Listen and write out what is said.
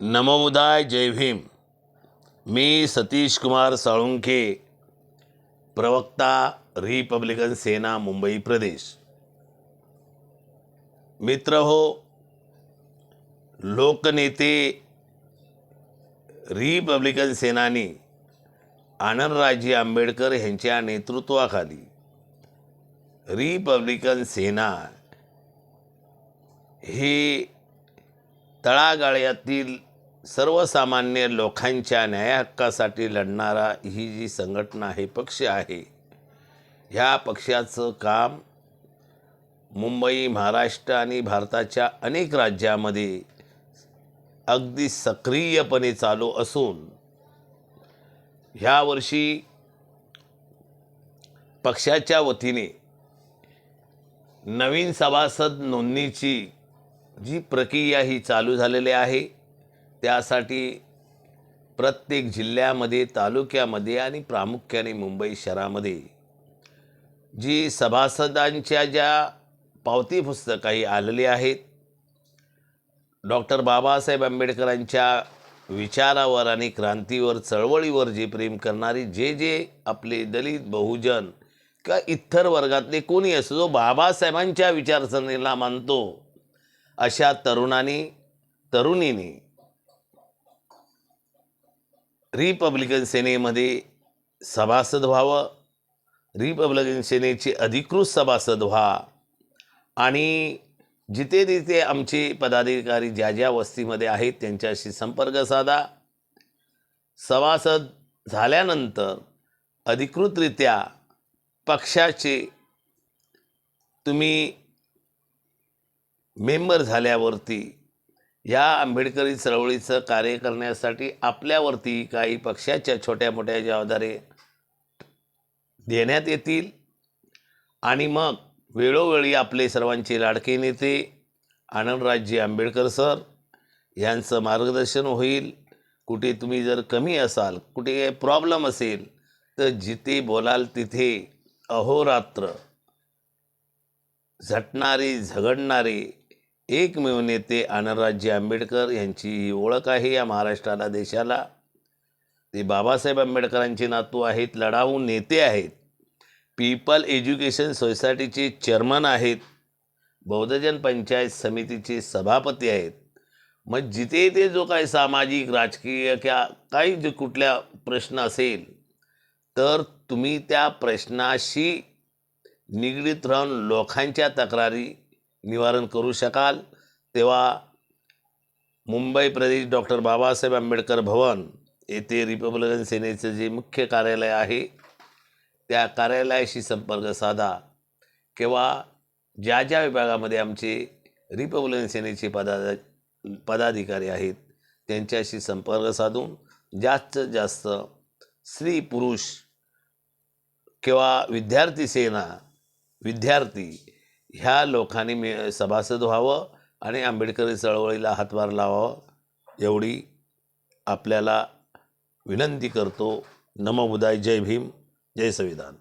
नमोदाय जय भीम. मी सतीश कुमार साळुंखे प्रवक्ता रिपब्लिकन सेना मुंबई प्रदेश. मित्र हो लोकनेते रिपब्लिकन सेनानी आनंदराजी आंबेडकर यांच्या नेतृत्वाखाली रिपब्लिकन सेना ही तळागाळ्यातील सर्वसामान्य लोकांच्या न्यायहक्कासाठी लढणारा ही जी संघटना आहे पक्ष आहे ह्या पक्षाचं काम मुंबई महाराष्ट्र आणि भारताच्या अनेक राज्यामध्ये अगदी सक्रियपणे चालू असून ह्या वर्षी पक्षाच्या वतीने नवीन सभासद नोंदणीची जी प्रक्रिया ही चालू झालेली आहे त्यासाठी प्रत्येक जिल्ह्यामध्ये तालुक्यामध्ये आणि प्रामुख्याने मुंबई शहरामध्ये जी सभासदांच्या ज्या पावती पुस्तकाही आलेली आहेत डॉक्टर बाबासाहेब आंबेडकरांच्या विचारावर आणि क्रांतीवर चळवळीवर जे प्रेम करणारी जे जे आपले दलित बहुजन किंवा इतर वर्गातले कोणी असो जो बाबासाहेबांच्या विचारसरणीला मानतो अशा तरुणांनी तरुणीने रिपब्लिकन सेनेमध्ये सभासद व्हावं रिपब्लिकन सेनेचे अधिकृत सभासद व्हा. आणि जिथे तिथे आमचे पदाधिकारी ज्या ज्या वस्तीमध्ये आहेत त्यांच्याशी संपर्क साधा. सभासद झाल्यानंतर अधिकृतरित्या पक्षाचे तुम्ही मेंबर झाल्यावरती या आंबेडकरी चळवळीचं कार्य करण्यासाठी आपल्यावरती काही पक्षाच्या छोट्या मोठ्या जबाबदारी देण्यात येतील. आणि मग वेळोवेळी आपले सर्वांचे लाडके नेते आनंदराजजी आंबेडकर सर यांचं मार्गदर्शन होईल. कुठे तुम्ही जर कमी असाल कुठे काही प्रॉब्लेम असेल तर जिथे बोलाल तिथे अहोरात्र झटणारे झगडणारे एकमेव नेते आनंदराजजी आंबेडकर यांची ही ओळख आहे या महाराष्ट्राला देशाला. ते बाबासाहेब आंबेडकरांचे नातू आहेत लढाऊ नेते आहेत. पीपल एज्युकेशन सोसायटीचे चेअरमन आहेत. बौद्धजन पंचायत समितीचे सभापती आहेत. मग जिथे ते जो काय सामाजिक राजकीय किंवा काही जे कुठल्या प्रश्न असेल तर तुम्ही त्या प्रश्नाशी निगडीत राहून लोकांच्या तक्रारी निवारण करू शकाल तेव्हा मुंबई प्रदेश डॉक्टर बाबासाहेब आंबेडकर भवन येथे रिपब्लिकन सेनेचं जे मुख्य कार्यालय आहे त्या कार्यालयाशी संपर्क साधा. किंवा ज्या ज्या विभागामध्ये आमचे रिपब्लिकन सेनेचे पदा पदाधिकारी आहेत त्यांच्याशी संपर्क साधून जास्तीत जास्त स्त्री पुरुष किंवा विद्यार्थी सेना विद्यार्थी ह्या लोकांनी मी सभासद व्हावं आणि आंबेडकरी चळवळीला हातभार लावावं एवढी आपल्याला विनंती करतो. नमोबुदाय जय भीम जय संविधान.